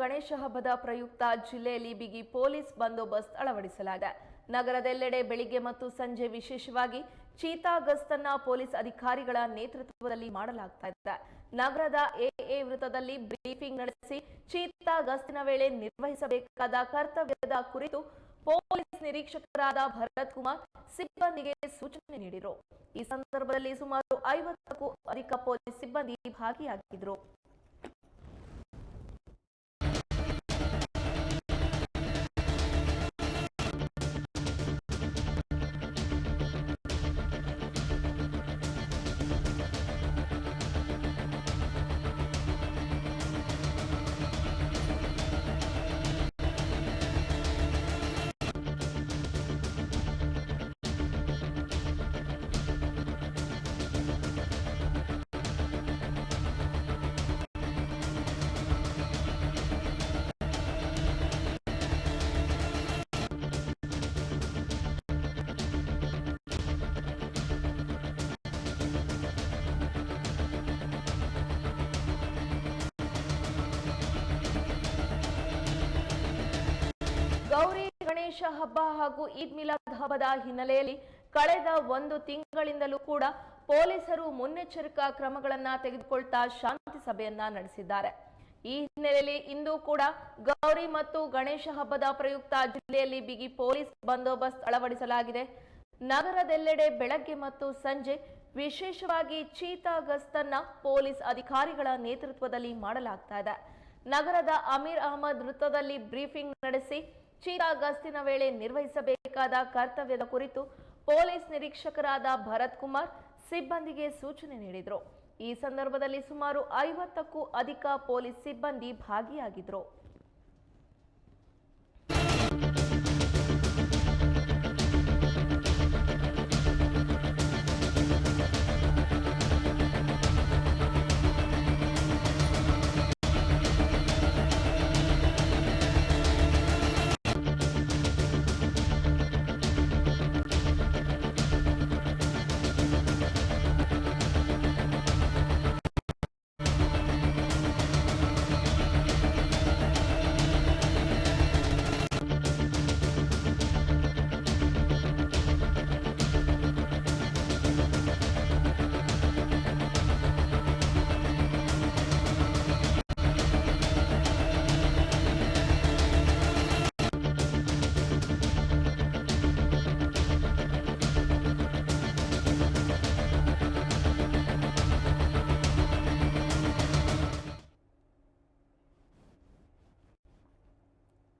ಗಣೇಶ ಹಬ್ಬದ ಪ್ರಯುಕ್ತ ಜಿಲ್ಲೆಯಲ್ಲಿ ಬಿಗಿ ಪೊಲೀಸ್ ಬಂದೋಬಸ್ತ್ ಅಳವಡಿಸಲಾಗಿದೆ. ನಗರದೆಲ್ಲೆಡೆ ಬೆಳಿಗ್ಗೆ ಮತ್ತು ಸಂಜೆ ವಿಶೇಷವಾಗಿ ಚೀತಾ ಗಸ್ತನ್ನ ಪೊಲೀಸ್ ಅಧಿಕಾರಿಗಳ ನೇತೃತ್ವದಲ್ಲಿ ಮಾಡಲಾಗ್ತಾ ಇದೆ. ನಗರದ ಎಎ ವೃತ್ತದಲ್ಲಿ ಬ್ರೀಫಿಂಗ್ ನಡೆಸಿ ಚೀತಾ ಗಸ್ತಿನ ವೇಳೆ ನಿರ್ವಹಿಸಬೇಕಾದ ಕರ್ತವ್ಯದ ಕುರಿತು ಪೊಲೀಸ್ ನಿರೀಕ್ಷಕರಾದ ಭರತ್ ಕುಮಾರ್ ಸಿಬ್ಬಂದಿಗೆ ಸೂಚನೆ ನೀಡಿದರು. ಈ ಸಂದರ್ಭದಲ್ಲಿ ಸುಮಾರು ಐವತ್ತಕ್ಕೂ ಅಧಿಕ ಪೊಲೀಸ್ ಸಿಬ್ಬಂದಿ ಭಾಗಿಯಾಗಿದ್ದರು. ಗಣೇಶ ಹಬ್ಬ ಹಾಗೂ ಈದ್ ಮಿಲಾದ್ ಹಬ್ಬದ ಹಿನ್ನೆಲೆಯಲ್ಲಿ ಕಳೆದ ಒಂದು ತಿಂಗಳಿಂದಲೂ ಕೂಡ ಪೊಲೀಸರು ಮುನ್ನೆಚ್ಚರಿಕಾ ಕ್ರಮಗಳನ್ನ ತೆಗೆದುಕೊಳ್ತಾ ಶಾಂತಿ ಸಭೆಯನ್ನ ನಡೆಸಿದ್ದಾರೆ. ಈ ಹಿನ್ನೆಲೆಯಲ್ಲಿ ಇಂದು ಕೂಡ ಗೌರಿ ಮತ್ತು ಗಣೇಶ ಹಬ್ಬದ ಪ್ರಯುಕ್ತ ಜಿಲ್ಲೆಯಲ್ಲಿ ಬಿಗಿ ಪೊಲೀಸ್ ಬಂದೋಬಸ್ತ್ ಅಳವಡಿಸಲಾಗಿದೆ. ನಗರದೆಲ್ಲೆಡೆ ಬೆಳಗ್ಗೆ ಮತ್ತು ಸಂಜೆ ವಿಶೇಷವಾಗಿ ಚೀತಾ ಗಸ್ತನ್ನ ಪೊಲೀಸ್ ಅಧಿಕಾರಿಗಳ ನೇತೃತ್ವದಲ್ಲಿ ಮಾಡಲಾಗ್ತಾ ಇದೆ. ನಗರದ ಅಮೀರ್ ಅಹಮದ್ ವೃತ್ತದಲ್ಲಿ ಬ್ರೀಫಿಂಗ್ ನಡೆಸಿ ಚೀತಾ ಗಸ್ತಿನ ವೇಳೆ ನಿರ್ವಹಿಸಬೇಕಾದ ಕರ್ತವ್ಯದ ಕುರಿತು ಪೊಲೀಸ್ ನಿರೀಕ್ಷಕರಾದ ಭರತ್ ಕುಮಾರ್ ಸಿಬ್ಬಂದಿಗೆ ಸೂಚನೆ ನೀಡಿದರು. ಈ ಸಂದರ್ಭದಲ್ಲಿ ಸುಮಾರು ಐವತ್ತಕ್ಕೂ ಅಧಿಕ ಪೊಲೀಸ್ ಸಿಬ್ಬಂದಿ ಭಾಗಿಯಾಗಿದ್ರು.